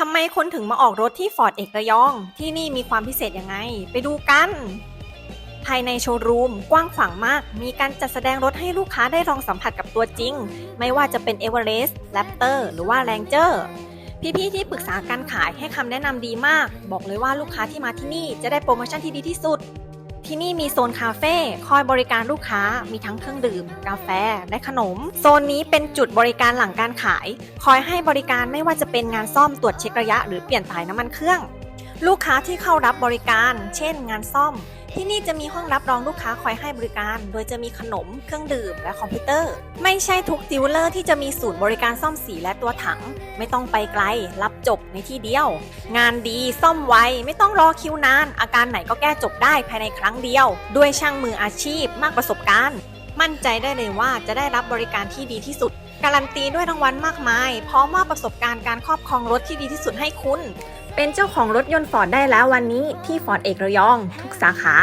ทำไมคนถึงมาออกรถที่ฟอร์ดเอกระยอง ที่นี่มีความพิเศษยังไง ไปดูกัน ภายในโชว์รูมกว้างขวางมาก มีการจัดแสดงรถให้ลูกค้าได้ลองสัมผัสกับตัวจริง ไม่ว่าจะเป็น e v e r e s t Raptor หรือว่า Ranger พี่ๆที่ปรึกษาการขายให้คำแนะนำดีมาก บอกเลยว่าลูกค้าที่มาที่นี่จะได้โปรโมชั่นที่ดีที่สุด ที่นี่มีโซนคาเฟ่คอยบริการลูกค้ามีทั้งเครื่องดื่ม กาแฟ และขนม โซนนี้เป็นจุดบริการหลังการขาย คอยให้บริการไม่ว่าจะเป็นงานซ่อมตรวจเช็คระยะ หรือเปลี่ยนถ่ายน้ำมันเครื่อง ลูกค้าที่เข้ารับบริการ เช่น งานซ่อม ที่นี่จะมีห้องรับรองลูกค้าคอยให้บริการ โดยจะมีขนม เครื่องดื่ม และคอมพิวเตอร์ ไม่ใช่ทุกดีลเลอร์ที่จะมีศูนย์บริการซ่อมสีและตัวถัง ไม่ต้องไปไกล รับจบในที่เดียว งานดีซ่อมไว ไม่ต้องรอคิวนาน อาการไหนก็แก้จบได้ภายในครั้งเดียว ด้วยช่างมืออาชีพมากประสบการณ์ มั่นใจได้เลยว่าจะได้รับบริการที่ดีที่สุด การันตีด้วยรางวัลมากมาย พร้อมมอบประสบการณ์การครอบครองรถที่ดีที่สุดให้คุณ เป็นเจ้าของรถยนต์ฟอร์ดได้แล้ววันนี้ที่ฟอร์ดเอกระยอง ทุกสาขา